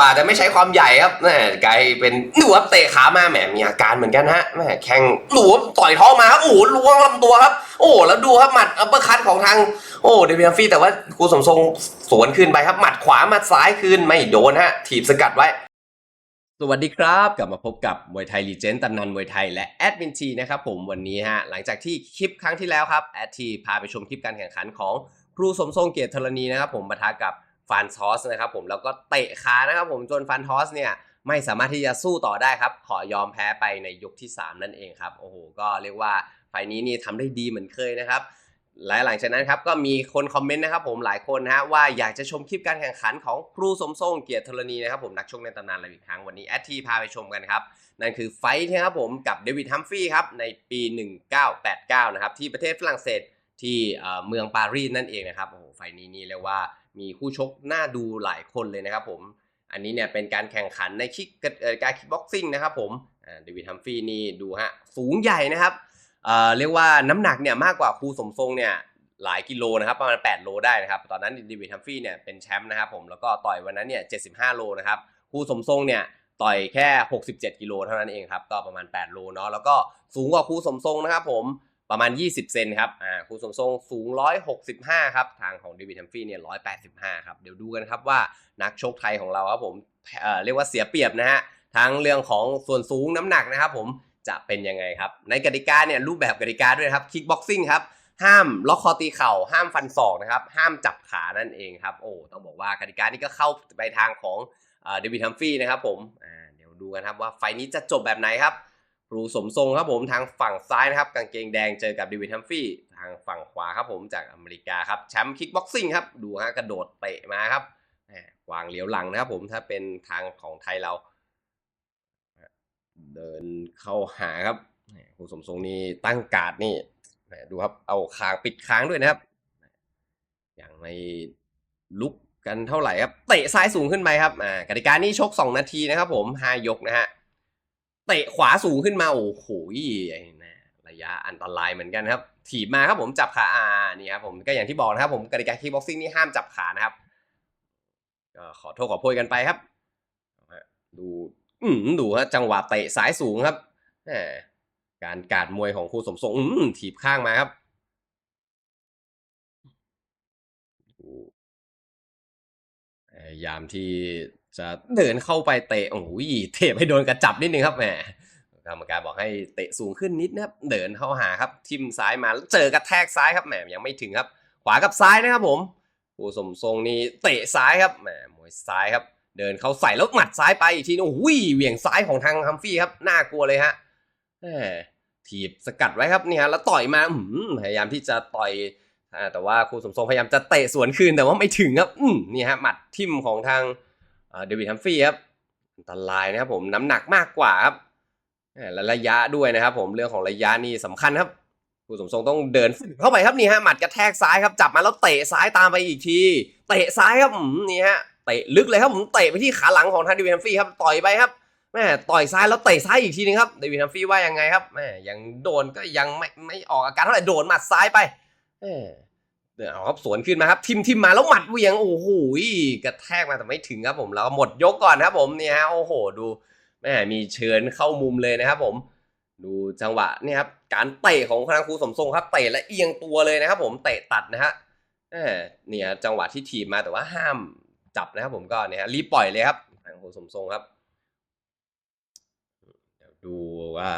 ป่าแต่ไม่ใช้ความใหญ่ครับแหมกลายเป็นหนูครับเตะขามาแหมมีอาการเหมือนกันฮะแหมแข้งหนูครับต่อยท้องมาครับโอ้โหล้วงลำตัวครับ โอ้แล้วดูครับหมัดอัปเปอร์คัตของทางโอ้เดวิดฟี่แต่ว่าครูสมทรงสวนคืนไปครับ หมัดขวาหมัดซ้ายคืนไม่โดนฮะถีบสกัดไว้ สวัสดีครับ กลับมาพบกับมวยไทยลีเจนด์ตำนานมวยไทยและแอดมินทีนะครับผมวันนี้ฮะหลังจากที่คลิปครั้งที่แล้วครับแอดทีพาไปชมคลิปการแข่งขันของครูสมทรงเกียรติธรณีนะครับผมปะทะกับ ฟานทอสนะครับผมแล้วก็เตะขานะครับผมจนฟานทอสเนี่ยไม่สามารถที่จะสู้ต่อได้ครับ ขอยอมแพ้ไปในยกที่ 3 นั่นเองครับโอ้โหก็เรียกว่าไฟล์นี้นี่ทำได้ดีเหมือนเคยนะครับและหลังจากนั้นครับก็มีคนคอมเมนต์นะครับผมหลายคนนะฮะว่าอยากจะชมคลิปการแข่งขันของครูสมทรงเกียรติธรณีนะครับผมนักชกในตำนานเราอีกครั้งวันนี้แอดทีพาไปชมกันครับ นั่นคือไฟท์นะครับผมกับเดวิดฮัมฟรีย์ครับในปี 1989 นะครับที่ประเทศฝรั่งเศสที่เมืองปารีสนั่นเองนะครับโอ้โหไฟนี้นี่เรียกว่า มีคู่ชกน่าดูหลายคนเลยนะครับผมอันนี้เนี่ยเป็นการแข่งขันในคิกการคิกบ็อกซิ่งนะครับผมเดวิดฮัมฟรีย์นี่ดูฮะสูงใหญ่นะครับเเรียกว่าน้ำหนักเนี่ยมากกว่าครูสมทรงเนี่ยหลายกิโลนะครับประมาณ 8 โลได้นะครับตอนนั้นเดวิดฮัมฟรีย์เนี่ยเป็นแชมป์นะครับผมแล้วก็ต่อยวันนั้นเนี่ย75 โลนะครับครูสมทรงเนี่ยต่อยแค่ 67 กิโลเท่านั้นเองครับก็ประมาณ 8 โลเนาะแล้วก็สูงกว่าครูสมทรงนะครับผม ประมาณ 20 เซนครับ อ่าครูสมทรงสูง 165 ครับ ทางของเดวิดแฮมฟรีย์เนี่ย 185 ครับ เดี๋ยวดูกันครับว่านักชกไทยของเราครับผมเอ่อเรียกว่าเสียเปรียบนะฮะ ทั้งเรื่องของส่วนสูงน้ำหนักนะครับผม จะเป็นยังไงครับ ในกติกาเนี่ยรูปแบบกติกาด้วยครับ คิกบ็อกซิ่งครับ ห้ามล็อกคอตีเข่า ห้ามฟันศอกนะครับ ห้ามจับขานั่นเองครับ โอ้ ต้องบอกว่ากติกานี้ก็เข้าไปทางของเดวิดแฮมฟรีย์นะครับผม อ่า เดี๋ยวดูกันครับว่าไฟนี้จะจบแบบไหนครับ รูสมทรงครับผมทางฝั่งซ้ายนะครับกางเกงแดงเจอกับเดวิดฮัมฟรีย์ทางฝั่งขวาครับผมจากอเมริกาครับแชมป์คิกบ็อกซิ่งครับดูฮะกระโดดเตะมาครับแหม่วางเหลียวหลังนะครับผมถ้าเป็นทางของไทยเรา เดินเข้าหาครับแหมครูสมทรงนี่ตั้งการ์ดนี่ดูครับเอาคางปิดค้างด้วยนะครับ อย่างในลุกกันเท่าไหร่ครับเตะซ้ายสูงขึ้นไปครับอ่ากติกานี่ชก 2 นาทีนะครับผม 5 ยกนะฮะ เตะขวาสูงขึ้นมา โอ้โหไอ้นะระยะอันตรายเหมือนกันครับ ถีบมาครับผมจับขาอ่านี่ครับผมก็อย่างที่บอกนะครับผมกติกาคีบ็อกซิ่งนี่ห้ามจับขานะครับก็ขอโทษขอโพยกันไปครับ ดู อืมดูฮะจังหวะเตะสายสูงครับการการมวยของครูสมทรงอืมถีบข้างมาครับพยายามที่ จะเดินเข้าไปเตะโอ้ยเทปให้โดนกระจับนิดนึงครับแหมกรรมการบอกให้เตะสูงขึ้นนิดนะครับ เดินเข้าหาครับ ทิมซ้ายมาเจอกระแทกซ้ายครับแหมยังไม่ถึงครับ ขวากับซ้ายนะครับผมครูสมทรงนี่เตะซ้ายครับแหมมวยซ้ายครับ เดินเข้าใส่แล้วหมัดซ้ายไปอีกทีนึงโอ้โหเหวี่ยงซ้ายของทางฮัมฟี่ครับน่ากลัวเลยฮะแหมถีบสกัดไว้ครับเนี่ยแล้วต่อยมาพยายามที่จะต่อยแต่ว่าครูสมทรงพยายามจะเตะสวนคืนแต่ว่าไม่ถึงครับ อืมนี่ฮะหมัดทิมของทาง เดวิดฮัมฟี่ครับอันตรายนะครับผมน้ำหนักมากกว่าครับและระยะด้วยนะครับ ผมเรื่องของระยะนี่สำคัญครับครูสมทรงต้องเดินเข้าไปครับนี่ฮะหมัดกระแทกซ้ายครับจับมาแล้วเตะซ้ายตามไปอีกทีเตะซ้ายครับนี่ฮะเตะลึกเลยครับผมเตะไปที่ขาหลังของทางเดวิดฮัมฟรีย์ครับต่อยไปครับแม่ต่อยซ้ายแล้วเตะซ้ายอีกทีนึงครับเดวิดฮัมฟรีย์ว่ายังไงครับแม่ยังโดนก็ยังไม่ไม่ออกอาการเท่าไหร่โดนหมัดซ้ายไปแม่ เดี๋ยเอาครับสวนขึ้นมาครับทิมทิมมาแล้วหมัดเหวียงโอ้โหกระแทกมาแต่ไม่ถึงครับผมแล้วหมดยกก่อนครับผมเนี่ยฮะโอ้โหดูแม่มีเชิญเข้ามุมเลยนะครับผมดูจังหวะเนี่ยครับการเตะของทางครูสมทรงครับเตะและเอียงตัวเลยนะครับผมเตะตัดนะฮะเนี่ยจังหวะที่ถีบมาแต่ว่าห้ามจับนะครับผมก็เนี่ยรีบปล่อยเลยครับทางโคสมทรงครับ ดูว่า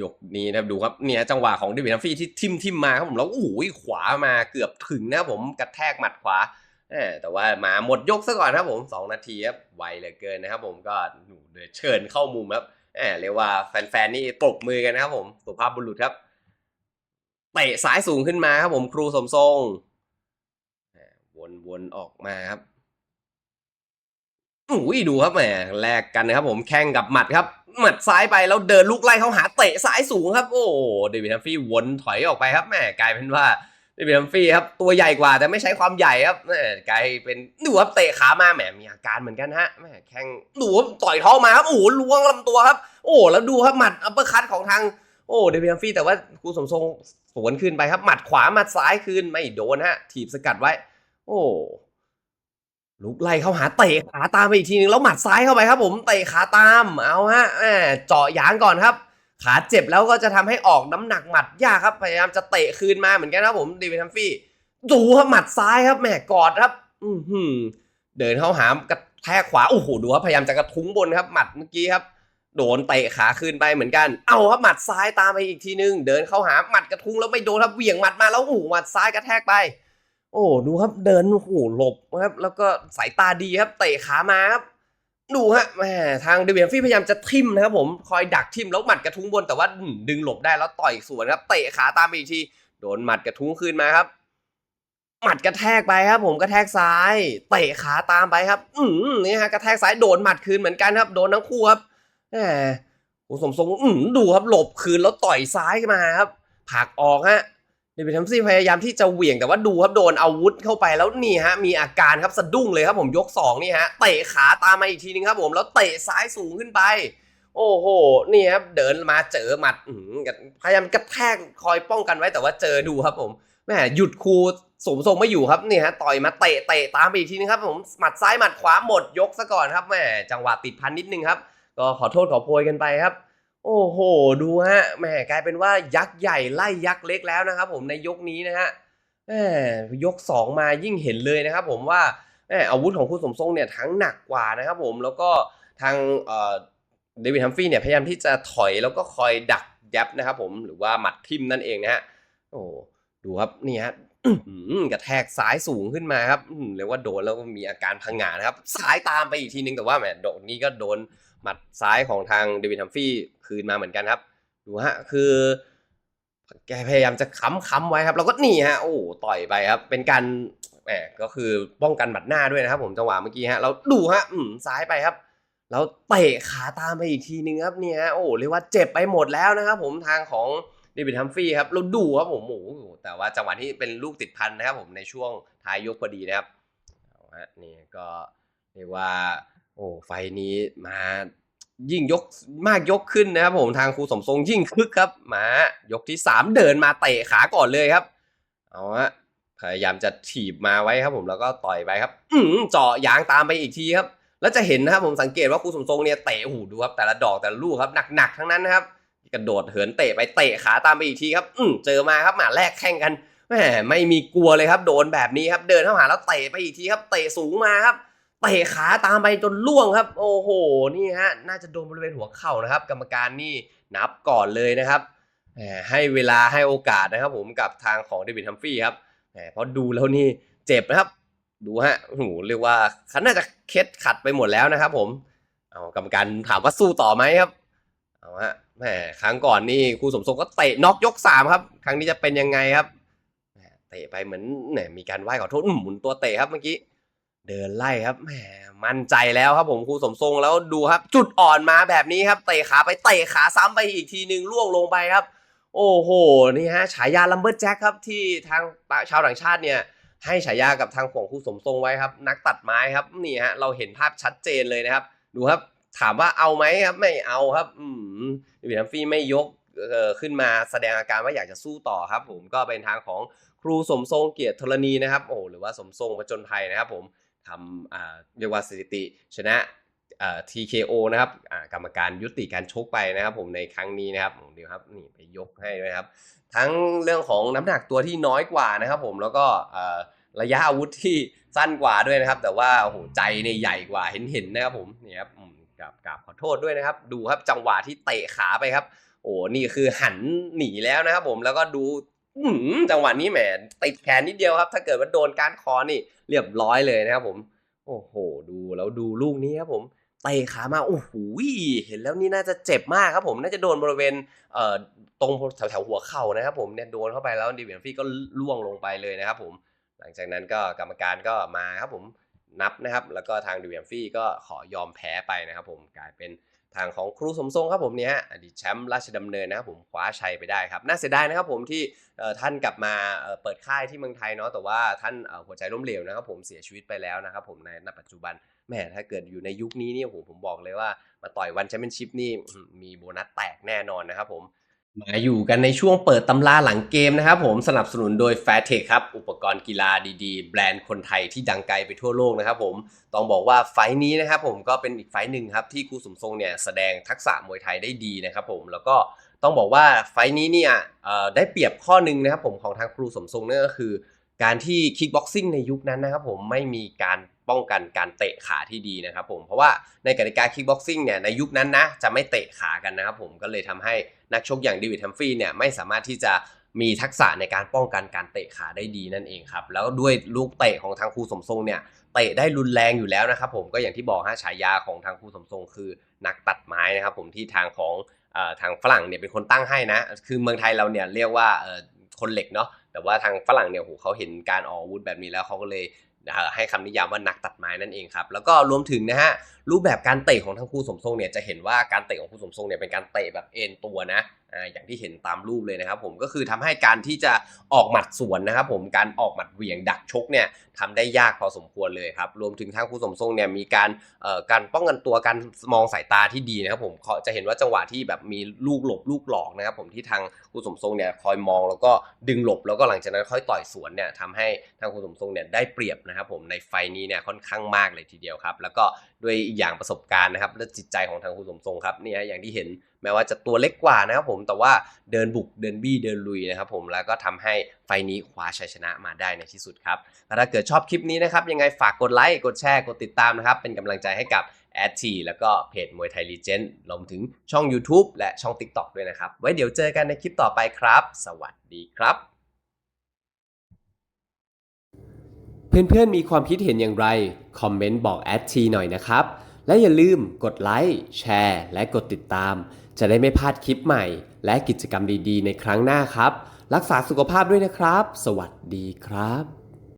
ยกนี้นะครับดูครับเนี่ยจังหวะของเดวิดฮัมฟรีย์ที่ทิมทิมมาครับผมแล้วโอ้โหขวามาเกือบถึงนะผมกระแทกหมัดขวาแต่ว่ามาหมดยกซะก่อนครับผมสองนาทีครับไวเหลือเกินนะครับ ผมก็เดยเชิญเข้ามุมครับแหมเรียกว่าแฟนๆนี่ปรบมือกันนะครับผมสุภาพบุรุษครับเตะสายสูงขึ้นมาครับผมครูสมทรงวนๆออกมาครับอุ้ยดูครับแหมแลกกันนะครับผมแข่งกับหมัดครับ หมัดซ้ายไปแล้วเดินลุกไล่เข้าหาเตะซ้ายสูงครับ โอ้เดวิดฮัมฟรีย์วนถอยออกไปครับแหมกลายเป็นว่าเดวิดฮัมฟรีย์ครับตัวใหญ่กว่าแต่ไม่ใช้ความใหญ่ครับแหมกลายเป็นดูครับเตะขามาแหมมีอาการเหมือนกันฮะแหมแข่งดูครับต่อยท้องมาครับโอ้ล้วงลำตัวครับ โอ้แล้วดูครับหมัดอัปเปอร์คัตของทางโอ้เดวิดฮัมฟรีย์แต่ว่าครูสมทรงสวนคืนไปครับหมัดขวาหมัดซ้ายคืนไม่โดนฮะถีบสกัดไว้ โอ้ ลุกไล่เข้าหาเตะขาตามไปอีกทีนึงแล้วหมัดซ้ายเข้าไปครับ ผมเตะขาตามเอาฮะแหมเจาะยางก่อนครับ ขาเจ็บแล้วก็จะทำให้ออกน้ำหนักหมัดยากครับพยายามจะเตะคืนมาเหมือนกันครับผมดีวิทัมฟี่ดูครับหมัดซ้ายครับแหมกอดครับ อืเดินเข้าหากระแทกขวาโอ้โหดูครับพยายามจะกระทุ้งบนครับ หมัดเมื่อกี้ครับ โดนเตะขาคืนไปเหมือนกัน เอาครับหมัดซ้ายตามไปอีกทีนึง เดินเข้าหาหมัดกระทุ้งแล้วไม่โดนครับเหวี่ยงหมัดมาแล้วโอ้โหหมัดซ้ายกระแทกไป โอ้ดูครับเดินโอ้โหหลบครับ แล้วก็สายตาดีครับเตะขามาครับดูฮะแหมทางเดวินฟี่พยายามจะทิมนะครับผมคอยดักทิมแล้วหมัดกระทุ้งบนแต่ว่าดึงหลบได้แล้วต่อยสวนครับเตะขาตามไปอีกทีโดนหมัดกระทุ้งคืนมาครับ หมัดกระแทกไปครับ ผมกระแทกซ้ายเตะขาตามไปครับ อืมนี่ฮะกระแทกซ้ายโดนหมัดคืนเหมือนกันครับ โดนทั้งคู่ครับแหมโอ้สมทรงอืมดูครับหลบคืนแล้วต่อยซ้ายมาครับผักออกฮะ เดวิดทัมซี่พยายามที่จะเหวี่ยงแต่ว่าดูครับโดนอาวุธเข้าไปแล้วนี่ฮะมีอาการครับสะดุ้งเลยครับผมยกสองนี่ฮะเตะขาตามมาอีกทีนึงครับผมแล้วเตะซ้ายสูงขึ้นไป โอ้โหนี่ครับเดินมาเจอหมัดพยายามกระแทกคอยป้องกันไว้แต่ว่าเจอดูครับผมแหมหยุดครูสมทรงไม่อยู่ครับนี่ฮะต่อยมาเตะเตะตามไปอีกทีนึงครับผมหมัดซ้ายหมัดขวาหมดยกซะก่อนครับแหมจังหวะติดพันนิดนึงครับ ก็ขอโทษขอโพยกันไปครับ โอ้โห ดูฮะแหมกลายเป็นว่ายักษ์ใหญ่ไล่ยักษ์เล็กแล้วนะครับ ผมในยกนี้นะฮะแหมยกสองมายิ่งเห็นเลยนะครับผมว่าแหมอาวุธของคุณสมทรงเนี่ยทั้งหนักกว่านะครับผมแล้วก็ทางเดวิดฮัมฟี่เนี่ยพยายามที่จะถอยแล้วก็คอยดักยับนะครับผมหรือว่าหมัดทิมนั่นเองนะฮะโอ้ดูครับนี่ฮะ กระแทกซ้ายสูงขึ้นมาครับเรียกว่าโดนแล้วก็มีอาการพังงานะครับ ซ้ายตามไปอีกทีนึงแต่ว่าแหมโดนนี้ก็โดนหมัดซ้ายของทางเดวิดฮัมฟี่คืนมาเหมือนกันครับ ดูฮะคือ แกพยายามจะค้ำค้ำไว้ครับ แล้วก็นี่ฮะโอ้ต่อยไปครับ เป็นการแหมก็คือป้องกันหมัดหน้าด้วยนะครับ ผมจังหวะเมื่อกี้ฮะเราดูฮะอืมซ้ายไปครับแล้วเตะขาตามไปอีกทีนึงครับเนี่ยโอ้เรียกว่าเจ็บไปหมดแล้วนะครับ ผมทางของ เดวิดฮัมฟรีย์ครับเราดูครับผมโอ้โหแต่ว่าจังหวะที่เป็นลูกติดพันนะครับผมในช่วงท้ายยกพอดีนะครับเอาฮะนี่ก็เรียกว่า โอ้ไฟนี้มายิ่งยกมากยกขึ้นนะครับผมทางครูสมทรงยิ่งคึกครับมายกที่สามเดินมาเตะขาก่อนเลยครับเอาฮะพยายามจะถีบมาไว้ครับผมแล้วก็ต่อยไปครับ อืมเจาะยางตามไปอีกทีครับ แล้วจะเห็นนะครับผมสังเกตว่าครูสมทรงเนี่ยเตะโอ้โหดูครับแต่ละดอกแต่ละลูกครับหนักๆทั้งนั้นนะครับ กระโดดเหินเตะไปเตะขาตามไปอีกทีครับ อืเจอมาครับหมาแรกแข่งกันแหมไม่มีกลัวเลยครับ โดนแบบนี้ครับ เดินเข้าหาแล้วเตะไปอีกทีครับ เตะสูงมาครับเตะขาตามไปจนล่วงครับ โอ้โหนี่ฮะน่าจะโดนบริเวณหัวเข่านะครับ กรรมการนี่นับก่อนเลยนะครับแหมให้เวลาให้โอกาสนะครับ ผมกับทางของเดวิดฮัมฟรีย์ครับแหมเพราะดูแล้วนี่เจ็บนะครับ ดูฮะโอ้โหเรียกว่าเขาน่าจะเคล็ดขัดไปหมดแล้วนะครับ ผมเอากรรมการถามว่าสู้ต่อไหมครับเอาฮะ แหมครั้งก่อนนี่ครูสมทรงก็เตะน็อกยกสามครับ ครั้งนี้จะเป็นยังไงครับเตะไปเหมือนเนี่ยมีการไหว้ขอโทษหมุนตัวเตะครับเมื่อกี้เดินไล่ครับแหมมั่นใจแล้วครับผมครูสมทรงแล้วดูครับ จุดอ่อนมาแบบนี้ครับเตะขาไปเตะขาซ้ำไปอีกทีหนึ่งล่วงลงไปครับ โอ้โหนี่ฮะฉายาลัมเบอร์แจ็คครับที่ทางชาวต่างชาติเนี่ยให้ฉายากับทางของครูสมทรงไว้ครับ นักตัดไม้ครับนี่ฮะเราเห็นภาพชัดเจนเลยนะครับ ดูครับ ถามว่าเอาไหมครับ ไม่เอาครับ อืมวิลลัมฟี่ไม่ยกเอ่อขึ้นมาแสดงอาการว่าอยากจะสู้ต่อครับ ผมก็เป็นทางของครูสมทรงเกียรติธรณีนะครับโอ้หรือว่าสมทรงผจญภัยนะครับ ผมทำอ่าเรียกว่าสถิติ ชนะอ่า TKO นะครับอ่ากรรมการยุติการชกไปนะครับ ผมในครั้งนี้นะครับเดี๋ยวครับนี่ไปยกให้ด้วยครับ ทั้งเรื่องของน้ำหนักตัวที่น้อยกว่านะครับ ผมแล้วก็อ่อระยะอาวุธที่สั้นกว่าด้วยนะครับ แต่ว่าโอ้โหใจเนี่ยใหญ่กว่าเห็นเห็นนะครับผมนี่ครับอืม กับกับขอโทษด้วยนะครับ ดูครับจังหวะที่เตะขาไปครับ โอ้นี่คือหันหนีแล้วนะครับผมแล้วก็ดูจังหวะนี้แหมติดแขนนิดเดียวครับ ถ้าเกิดว่าโดนการคอนี่ เรียบร้อยเลยนะครับผม โอ้โห ดูแล้วดูลูกนี้ครับผมเตะขามาโอ้โหเห็นแล้วนี่น่าจะเจ็บมากครับผมน่าจะโดนบริเวณเอ่อตรงแถวแถวๆหัวเข่านะครับ ผมเนี่ยโดนเข้าไปแล้วดีเวียนฟี่ก็ล่วงลงไปเลยนะครับ ผม หลังจากนั้นก็กรรมการก็มาครับผม นับนะครับ แล้วก็ทางดิเวียนฟี่ก็ขอยอมแพ้ไปนะครับผมกลายเป็นทางของครูสมทรงครับผมเนี่ยฮะอดีตแชมป์ราชดำเนินนะครับผมคว้าชัยไปได้ครับ น่าเสียดายนะครับผมที่ท่านกลับมาเปิดค่ายที่เมืองไทยเนาะแต่ว่าท่านหัวใจล้มเหลวนะครับผมเสียชีวิตไปแล้วนะครับผมในณปัจจุบันแม่ถ้าเกิดอยู่ในยุคนี้เนี่ยโอ้โหผมบอกเลยว่ามาต่อยวันแชมเปี้ยนชิพนี่มีโบนัสแตกแน่นอนนะครับผม มาอยู่กันในช่วงเปิดตำราหลังเกมนะครับผมสนับสนุนโดย f a i r t e c h ครับ อุปกรณ์กีฬาดีๆ แบรนด์คนไทยที่ดังไกลไปทั่วโลกนะครับผมต้องบอกว่าไฟนี้นะครับผมก็เป็นอีกไฟหนึ่งครับที่ครูสมทรงเนี่ยแสดงทักษะมวยไทยได้ดีนะครับผมแล้วก็ต้องบอกว่าไฟนี้เนี่ยได้เปรียบข้อหนึ่งนะครับผมของทางครูสมทรงนั่นก็คือ การที่คิกบ็อกซิ่งในยุคนั้นนะครับผมไม่มีการ ป้องกันการเตะขาที่ดีนะครับผมเพราะว่าในกติกาคิกบ็อกซิ่งเนี่ยในยุคนั้นนะจะไม่เตะขากันนะครับผมก็เลยทำให้นักชกอย่างเดวิดแฮมฟรีย์เนี่ยไม่สามารถที่จะมีทักษะในการป้องกันการเตะขาได้ดีนั่นเองครับแล้วด้วยลูกเตะของทางครูสมทรงเนี่ยเตะได้รุนแรงอยู่แล้วนะครับผมก็อย่างที่บอกฮะฉายาของทางครูสมทรงคือนักตัดไม้นะครับผมที่ทางของออทางฝรั่งเนี่ยเป็นคนตั้งให้นะ คือเมืองไทยเราเนี่ยเรียกว่าคนเหล็กเนาะแต่ว่าทางฝรั่งเนี่ยโหเขาเห็นการออกอาวุธแบบนี้แล้วเขาก็เลย ให้คำนิยามว่านักตัดไม้นั่นเองครับแล้วก็รวมถึงนะฮะรูปแบบการเตะของทั้งคู่สมทรงเนี่ยจะเห็นว่าการเตะของคู่สมทรงเนี่ยเป็นการเตะแบบเอ็นตัวนะอ่าอย่างที่เห็นตามรูปเลยนะครับ ผมก็คือทำให้การที่จะออกหมัดสวนนะครับ ผมการออกหมัดเหวี่ยงดักชกเนี่ยทำได้ยากพอสมควรเลยครับรวมถึงทางคู่สมทรงเนี่ยมีการเอ่อการป้องกันตัวการมองสายตาที่ดีนะครับ ผมเขาจะเห็นว่าจังหวะที่แบบมีลูกหลบลูกหลอกนะครับ ผมที่ทาง คู่สมทรงเนี่ยคอยมองแล้วก็ดึงหลบแล้วก็หลังจากนั้นค่อยต่อยสวนเนี่ยทำให้ทางคู่สมทรงเนี่ยได้เปรียบนะครับผมในไฟนี้เนี่ยค่อนข้างมากเลยทีเดียวครับ แล้วก็ด้วยอีกอย่างประสบการณ์นะครับและจิตใจของทางคู่สมทรงครับเนี่ยอย่างที่เห็นแม้ว่าจะตัวเล็กกว่านะครับผมแต่ว่าเดินบุกเดินบี้เดินลุยนะครับผมแล้วก็ทำให้ไฟนี้คว้าชัยชนะมาได้ในที่สุดครับถ้าเกิดชอบคลิปนี้นะครับยังไงฝากกดไลค์กดแชร์กดติดตามนะครับเป็นกำลังใจให้กับ แอดทีแล้วก็เพจมวยไทยลีเจนด์รวมถึงช่อง YouTube และช่อง TikTok ด้วยนะครับ ไว้เดี๋ยวเจอกันในคลิปต่อไปครับ สวัสดีครับ เพื่อนๆมีความคิดเห็นอย่างไร คอมเมนต์บอกแอดทีหน่อยนะครับ และอย่าลืมกดไลค์แชร์ และกดติดตาม จะได้ไม่พลาดคลิปใหม่ และกิจกรรมดีๆ ในครั้งหน้าครับ รักษาสุขภาพด้วยนะครับ สวัสดีครับ